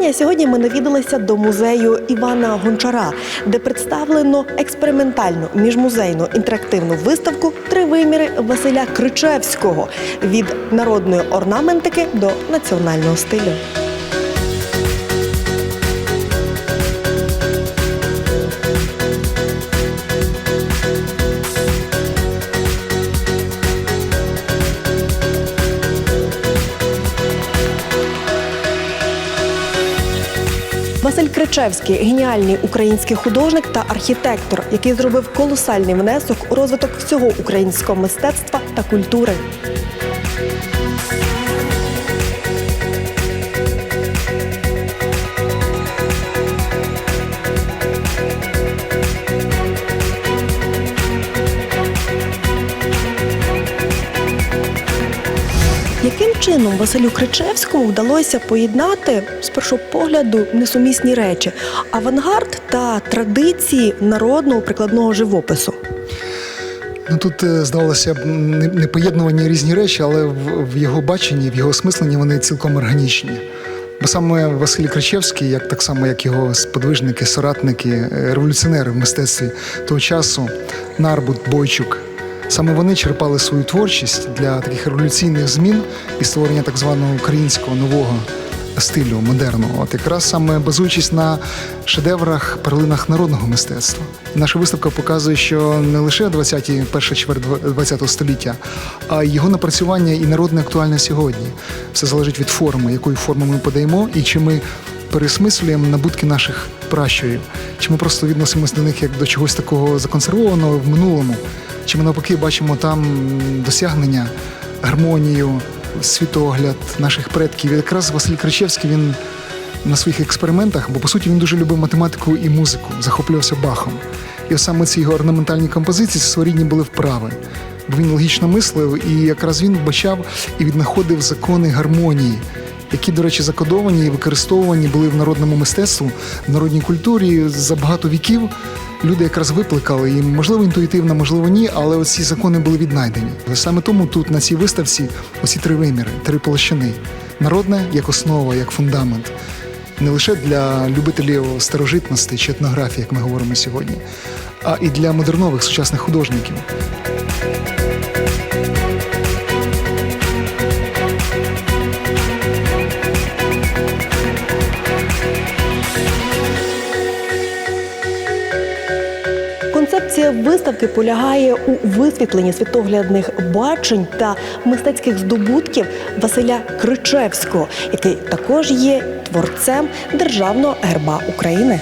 вітання. Сьогодні ми навідалися до музею Івана Гончара, де представлено експериментальну міжмузейну інтерактивну виставку Три виміри Василя Кричевського від народної орнаментики до національного стилю. Василь геніальний український художник та архітектор, який зробив колосальний внесок у розвиток всього українського мистецтва та культури. Яким чином Василю Кричевському вдалося поєднати з першого погляду несумісні речі авангард та традиції народного прикладного живопису? Ну тут е, здавалося б не, поєднувані різні речі, але в, в його баченні, в його осмисленні вони цілком органічні. Бо саме Василь Кричевський, як так само, як його сподвижники, соратники, е, революціонери в мистецтві того часу, Нарбут, Бойчук, саме вони черпали свою творчість для таких революційних змін і створення так званого українського нового стилю модерного, от якраз саме базуючись на шедеврах, перлинах народного мистецтва. Наша виставка показує, що не лише 20-ті, перша чверть 20-го століття, а його напрацювання і народне актуальне сьогодні. Все залежить від форми, якою форму ми подаємо, і чи ми пересмислюємо набутки наших пращурів, чи ми просто відносимося до них як до чогось такого законсервованого в минулому, чи ми навпаки бачимо там досягнення, гармонію, світогляд наших предків. І якраз Василь Кричевський він на своїх експериментах, бо по суті він дуже любив математику і музику, захоплювався Бахом. І саме ці його орнаментальні композиції своєрідні були вправи. Бо він логічно мислив, і якраз він вбачав і віднаходив закони гармонії, які, до речі, закодовані і використовувані були в народному мистецтві, в народній культурі за багато віків. Люди якраз викликали і, можливо, інтуїтивно, можливо, ні, але оці закони були віднайдені. Саме тому тут на цій виставці оці три виміри, три площини: народне як основа, як фундамент. Не лише для любителів старожитності чи етнографії, як ми говоримо сьогодні, а і для модернових сучасних художників. Виставки полягає у висвітленні світоглядних бачень та мистецьких здобутків Василя Кричевського, який також є творцем державного герба України.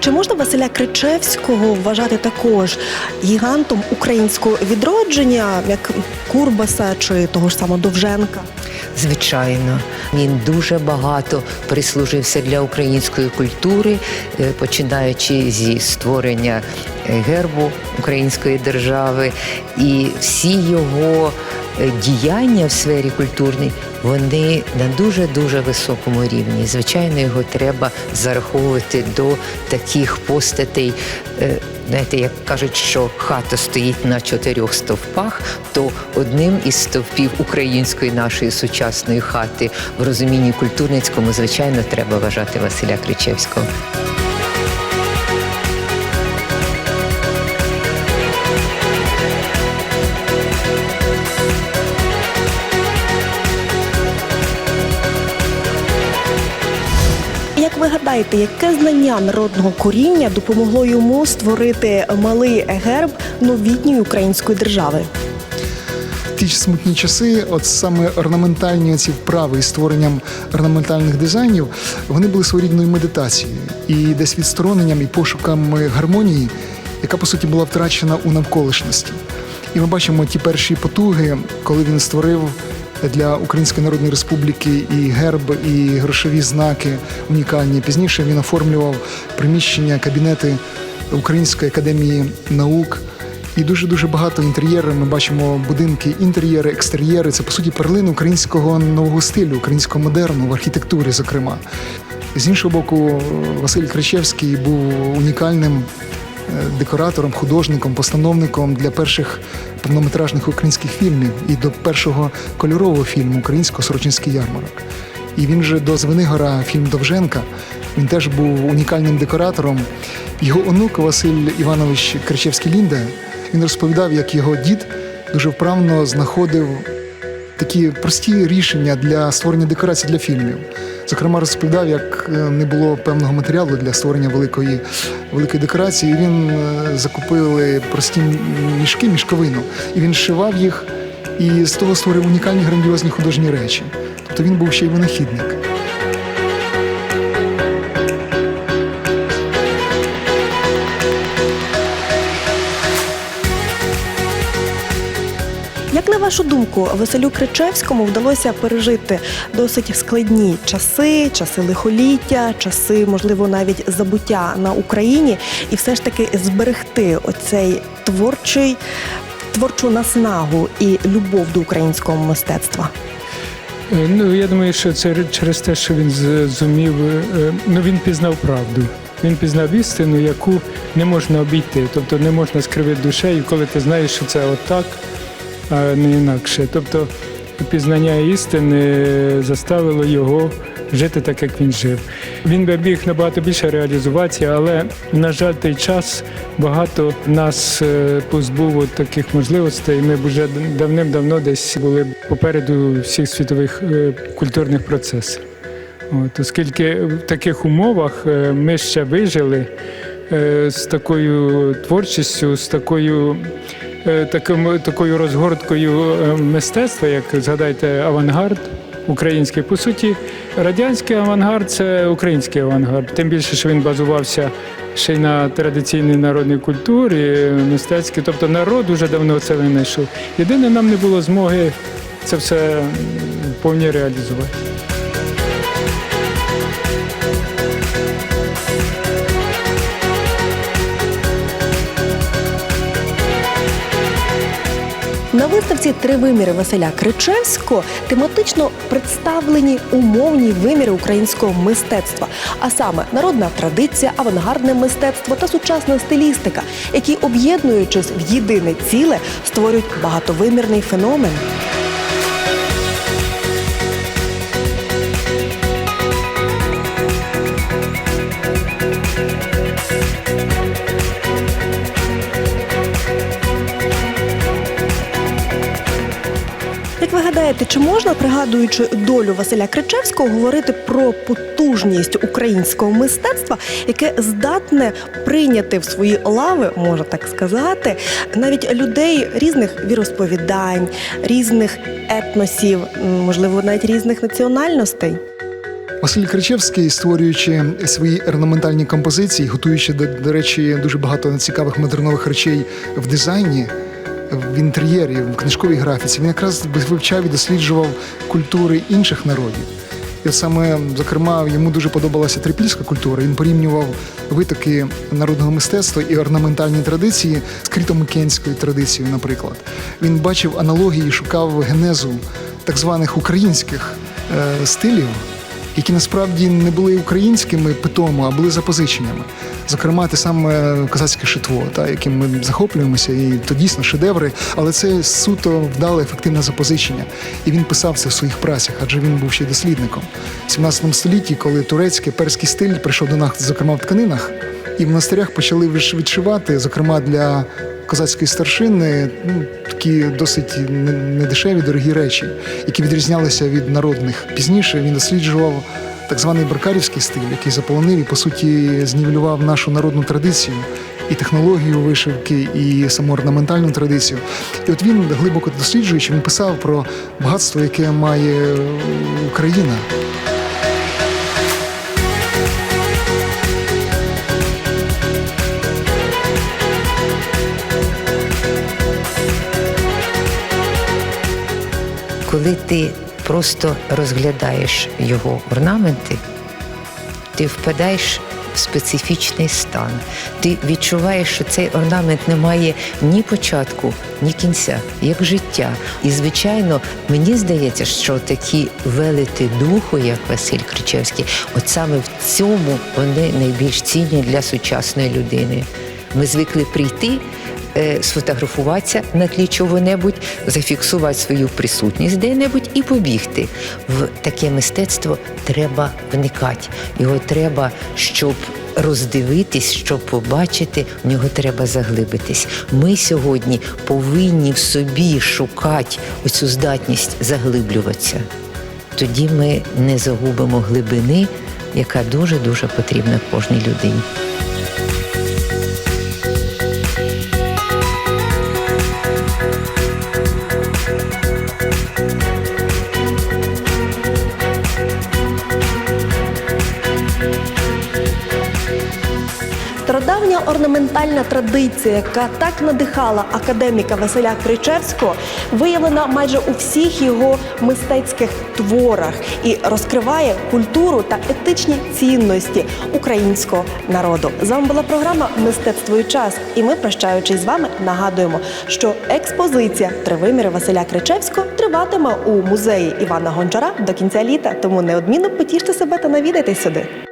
Чи можна Василя Кричевського вважати також гігантом українського відродження, як Курбаса чи того ж самого Довженка? Звичайно, він дуже багато прислужився для української культури, е, починаючи зі створення е, гербу української держави, і всі його е, діяння в сфері культурній вони на дуже дуже високому рівні. Звичайно, його треба зараховувати до таких постатей. Знаєте, як кажуть, що хата стоїть на чотирьох стовпах, то одним із стовпів української нашої сучасної хати в розумінні культурницькому, звичайно, треба вважати Василя Кричевського. Як ви гадаєте, яке знання народного коріння допомогло йому створити малий герб новітньої української держави? Ті смутні часи, от саме орнаментальні ці вправи із створенням орнаментальних дизайнів, вони були своєрідною медитацією і десь відстороненням і пошуком гармонії, яка по суті була втрачена у навколишності. І ми бачимо ті перші потуги, коли він створив для Української Народної Республіки і герб, і грошові знаки унікальні. Пізніше він оформлював приміщення, кабінети Української академії наук. І дуже дуже багато інтер'єрів. Ми бачимо будинки, інтер'єри, екстер'єри. Це по суті перлин українського нового стилю, українського модерну в архітектурі, зокрема. З іншого боку, Василь Кричевський був унікальним декоратором, художником, постановником для перших повнометражних українських фільмів і до першого кольорового фільму українського Сорочинський ярмарок. І він же до Звенигора, фільм Довженка. Він теж був унікальним декоратором. Його онук Василь Іванович Кричевський Лінде він розповідав, як його дід дуже вправно знаходив такі прості рішення для створення декорацій для фільмів. Зокрема, розповідав, як е, не було певного матеріалу для створення великої, великої декорації. І він е, закупили прості мішки, мішковину, і він зшивав їх і з того створив унікальні грандіозні художні речі. Тобто він був ще й винахідник. Як на вашу думку, Василю Кричевському вдалося пережити досить складні часи, часи лихоліття, часи, можливо, навіть забуття на Україні, і все ж таки зберегти оцей творчий, творчу наснагу і любов до українського мистецтва? Е, Ну, я думаю, що це через те, що він зумів, е, ну він пізнав правду. Він пізнав істину, яку не можна обійти, тобто не можна скривити душею, коли ти знаєш, що це отак, а не інакше. Тобто пізнання істини заставило його жити так, як він жив. Він би міг набагато більше реалізуватися, але, на жаль, той час багато нас е, позбув от таких можливостей. Ми б вже давним-давно десь були попереду всіх світових е, культурних процесів. От, оскільки в таких умовах е, ми ще вижили з такою творчістю, з такою, таким, такою розгорткою е, мистецтва, як згадайте, авангард український. По суті, радянський авангард це український авангард. Тим більше, що він базувався ще й на традиційній народній культурі, е, мистецькій. Тобто народ уже давно це винайшов. Єдине, нам не було змоги це все повні реалізувати. Виставці Три виміри Василя Кричевського тематично представлені умовні виміри українського мистецтва, а саме народна традиція, авангардне мистецтво та сучасна стилістика, які, об'єднуючись в єдине ціле, створюють багатовимірний феномен. Гадаєте, чи можна, пригадуючи долю Василя Кричевського, говорити про потужність українського мистецтва, яке здатне прийняти в свої лави, можна так сказати, навіть людей різних віросповідань, різних етносів, можливо, навіть різних національностей? Василь Кричевський, створюючи свої орнаментальні композиції, готуючи, до, до речі, дуже багато цікавих модернових речей в дизайні, в інтер'єрі, в книжковій графіці, він якраз вивчав і досліджував культури інших народів. І саме, зокрема, йому дуже подобалася трипільська культура. Він порівнював витоки народного мистецтва і орнаментальні традиції з критомикенською традицією, наприклад. Він бачив аналогії, шукав генезу так званих українських е, стилів, які насправді не були українськими питомо, а були запозиченнями. Зокрема, те саме козацьке шитво, та, яким ми захоплюємося, і то дійсно шедеври, але це суто вдале ефективне запозичення. І він писав це в своїх працях, адже він був ще дослідником. В 17 столітті, коли турецький перський стиль прийшов до нас, зокрема в тканинах, і в монастирях почали відшивати, зокрема для козацької старшини, ну, такі досить недешеві, дорогі речі, які відрізнялися від народних. Пізніше він досліджував так званий баркарівський стиль, який заполонив і, по суті, знівелював нашу народну традицію. І технологію вишивки, і саму орнаментальну традицію. І от він, глибоко досліджуючи, він писав про багатство, яке має Україна. Коли ти просто розглядаєш його орнаменти, ти впадаєш в специфічний стан. Ти відчуваєш, що цей орнамент не має ні початку, ні кінця, як життя. І, звичайно, мені здається, що такі велети духу, як Василь Кричевський, от саме в цьому вони найбільш цінні для сучасної людини. Ми звикли прийти, сфотографуватися на тлі чого-небудь, зафіксувати свою присутність де-небудь і побігти. В таке мистецтво треба вникати. Його треба, щоб роздивитись, щоб побачити, в нього треба заглибитись. Ми сьогодні повинні в собі шукати оцю здатність заглиблюватися. Тоді ми не загубимо глибини, яка дуже дуже потрібна кожній людині. Орнаментальна традиція, яка так надихала академіка Василя Кричевського, виявлена майже у всіх його мистецьких творах і розкриває культуру та етичні цінності українського народу. З вами була програма Мистецтво і час. І ми, прощаючись з вами, нагадуємо, що експозиція Тривиміри Василя Кричевського триватиме у музеї Івана Гончара до кінця літа. Тому неодмінно потіште себе та навідайтесь сюди.